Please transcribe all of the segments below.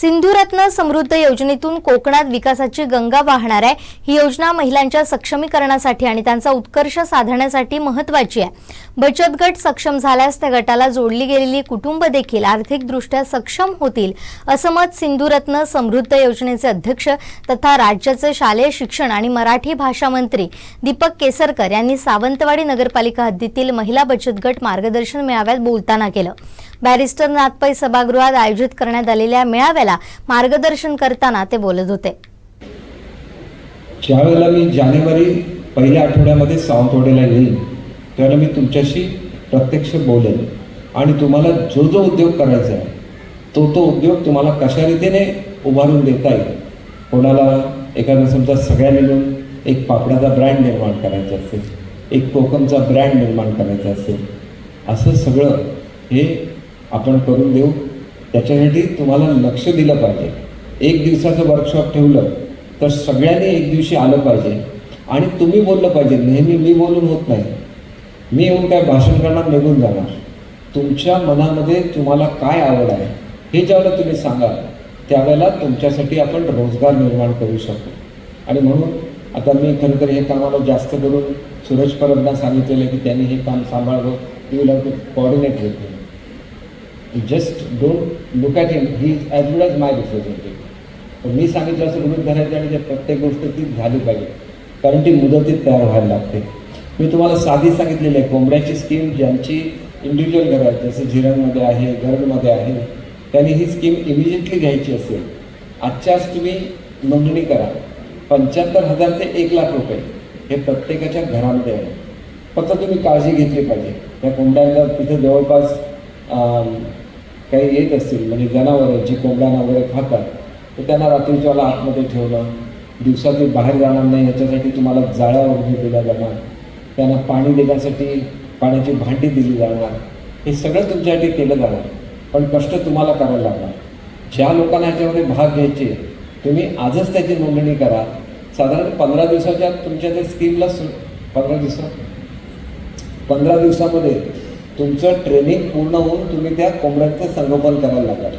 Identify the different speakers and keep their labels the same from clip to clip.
Speaker 1: सिंधुरत्न समृद्ध योजनेतून कोकणात विकासाची गंगा वाहणार आहे. ही योजना महिलांच्या सक्षमीकरणासाठी आणि त्यांचा उत्कर्ष साधण्यासाठी महत्वाची आहे. बचत गट सक्षम झाल्यास त्या गटाला जोडली गेलेली कुटुंब देखील आर्थिकदृष्ट्या सक्षम होतील असं मत सिंधुरत्न समृद्ध योजनेचे अध्यक्ष तथा राज्याचे शालेय शिक्षण आणि मराठी भाषा मंत्री दीपक केसरकर यांनी सावंतवाडी नगरपालिका हद्दीतील महिला बचत गट मार्गदर्शन मेळाव्यात बोलताना केलं. बॅरिस्टर नाथपै सभागृहात आयोजित करण्यात आलेल्या मेळाव्याला मार्गदर्शन करताना ते बोलत होते.
Speaker 2: ज्यावेळेला मी जानेवारी पहिल्या आठवड्यामध्ये सावंतवाडीला येईन त्यावेळेला मी तुमच्याशी प्रत्यक्ष बोलेन. आणि तुम्हाला जो जो उद्योग करायचा आहे तो तो उद्योग तुम्हाला कशा रीतीने उभारून देता येईल? कोणाला एखादा समजा सगळ्यांनी मिळून एक पापडाचा ब्रँड निर्माण करायचा असेल एक कोकमचा ब्रँड निर्माण करायचा असेल असं सगळं हे आपण करून देऊ. त्याच्यासाठी तुम्हाला लक्ष दिलं पाहिजे. एक दिवसाचं वर्कशॉप ठेवलं तर सगळ्यांनी एक दिवशी आलं पाहिजे. आणि तुम्ही बोललं पाहिजे. नेहमी मी बोलून होत नाही. मी येऊन काय भाषण करणार निघून जाणार. तुमच्या मनामध्ये तुम्हाला काय आवड आहे हे ज्यावेळेला तुम्ही सांगाल त्यावेळेला तुमच्यासाठी आपण रोजगार निर्माण करू शकतो. आणि म्हणून आता मी खरं तर हे कामाला जास्त करून सुरेश परबना सांगितलेलं आहे की त्यांनी हे काम सांभाळलं you will have to coordinate with just don't look at him he is as good as my representative मी सांगितलं असं गृहित धरायचं आणि त्या प्रत्येक गोष्ट ती झाली पाहिजे. कारण ती मुदतीत तयार व्हायला लागते. मी तुम्हाला साधी सांगितलेली आहे कोंबड्याची स्कीम ज्यांची इंडिव्हिज्युअल घर आहेत जसं झिरणमध्ये आहे गरडमध्ये आहे त्यांनी ही स्कीम इमिजिएटली घ्यायची असेल. आजच्याच तुम्ही नोंदणी करा. पंच्याहत्तर हजार ते एक लाख रुपये हे प्रत्येकाच्या घरामध्ये आहे. फक्त तुम्ही काळजी घेतली पाहिजे. त्या कोंबड्यांना तिथे जवळपास काही येत असतील म्हणजे जनावरं जी कोंबड्यांना वगैरे खातात तर त्यांना रात्रीच्या आतमध्ये ठेवणं दिवसातून बाहेर जाणार नाही याच्यासाठी तुम्हाला जाळ्या वगैरे दिल्या जाणार. त्यांना पाणी देण्यासाठी पाण्याची भांडी दिली जाणार. हे सगळं तुमच्यासाठी केलं जाणार. पण कष्ट तुम्हाला करायला लागणार. ज्या लोकांना ह्याच्यामध्ये भाग घ्यायचे तुम्ही आजच त्याची नोंदणी करा. साधारण पंधरा दिवसाच्या तुमच्या त्या स्कीमला सु पंधरा दिवसात पंधरा दिवसामध्ये तुमचं ट्रेनिंग पूर्ण होऊन तुम्ही त्या कोंबड्यांचं संगोपन करायला लागाल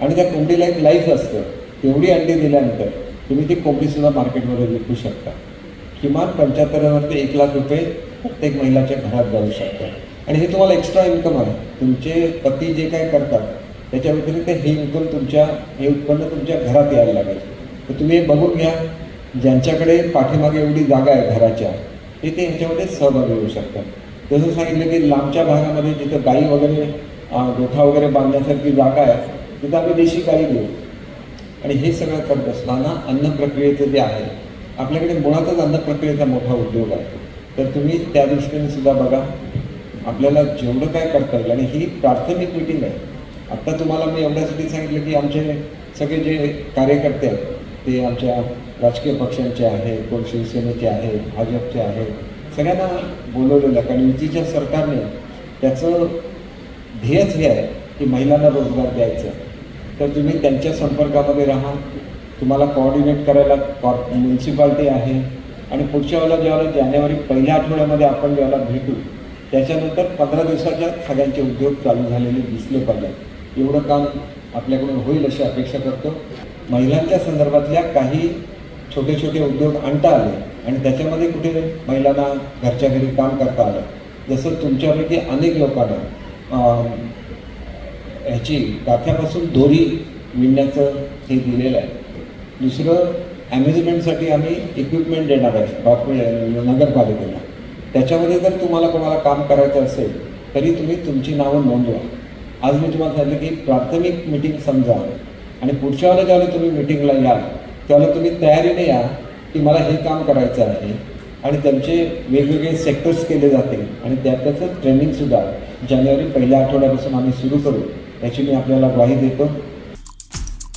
Speaker 2: आणि त्या कोंबडीला एक लाईफ असतं. तेवढी अंडी दिल्यानंतर तुम्ही ती कोंबडीसुद्धा मार्केटमध्ये विकू शकता. किमान पंच्याहत्तरवरती ते एक लाख रुपये प्रत्येक महिलाच्या घरात जाऊ शकतात. आणि हे तुम्हाला एक्स्ट्रा इन्कम आहे. तुमचे पती जे काय करतात त्याच्या व्यतिरिक्त हे इन्कम तुमच्या हे उत्पन्न तुमच्या घरात यायला लागेल. तर तुम्ही हे बघून घ्या. ज्यांच्याकडे पाठीमागे एवढी जागा आहे घराच्या ते ते ह्याच्यामध्ये सहभागी होऊ शकतात. जसं सांगितलं की लांबच्या भागामध्ये जिथं गाई वगैरे गोठा वगैरे बांधण्यासारखी जागा आहे तिथं आम्ही देशी गाई देऊ आणि हे सगळं करत असताना अन्न प्रक्रियेचं जे आहे आपल्याकडे मुळातच अन्न प्रक्रियेचा मोठा उद्योग आहे. तर तुम्ही त्या दृष्टीने सुद्धा बघा आपल्याला जेवढं काय करता येईल आणि ही प्राथमिक मिटिंग आहे. आत्ता तुम्हाला मी एवढ्यासाठी सांगितलं की आमचे सगळे जे कार्यकर्ते आहेत ते आमच्या राजकीय पक्षांचे आहेत कोण शिवसेनेचे आहेत भाजपचे आहेत सगळ्यांना बोलवलेलं आहे. कारण युतीच्या सरकारने त्याचं ध्येयच हे आहे की महिलांना रोजगार द्यायचा. तर तुम्ही त्यांच्या संपर्कामध्ये राहा. तुम्हाला कोऑर्डिनेट करायला कॉ म्युन्सिपाल्टी आहे. आणि पुढच्या वेळेला ज्यावेळेला जानेवारी पहिल्या आठवड्यामध्ये आपण ज्यावेळेला भेटू त्याच्यानंतर पंधरा दिवसाच्या सगळ्यांचे उद्योग चालू झालेले दिसले पाहिजे. एवढं काम आपल्याकडून होईल अशी अपेक्षा करतो. महिलांच्या संदर्भातल्या काही छोटे छोटे उद्योग आणता आले आणि त्याच्यामध्ये कुठे महिलांना घरच्या घरी काम करता आलं. जसं तुमच्यापैकी अनेक लोकांना ह्याची गाथ्यापासून दोरी विणण्याचं हे दिलेलं आहे. दुसरं ॲम्युजमेंटसाठी आम्ही इक्विपमेंट देणार आहे डॉक्टर म्हणजे नगरपालिकेला. त्याच्यामध्ये जर तुम्हाला कोणाला काम करायचं असेल तरी तुम्ही तुमची नावं नोंदवा. आज मी तुम्हाला सांगितलं की प्राथमिक मिटिंग समजा आणि पुढच्या वेळेला ज्यावेळेला तुम्ही मिटिंगला याल त्यावेळेला तुम्ही तयारीने या की मला हे काम करायचं आहे आणि त्यांचे वेगवेगळे सेक्टर्स केले जातील आणि त्याचं ट्रेनिंगसुद्धा जानेवारी पहिल्या आठवड्यापासून आम्ही सुरू करू याची मी आपल्याला ग्वाही देतो.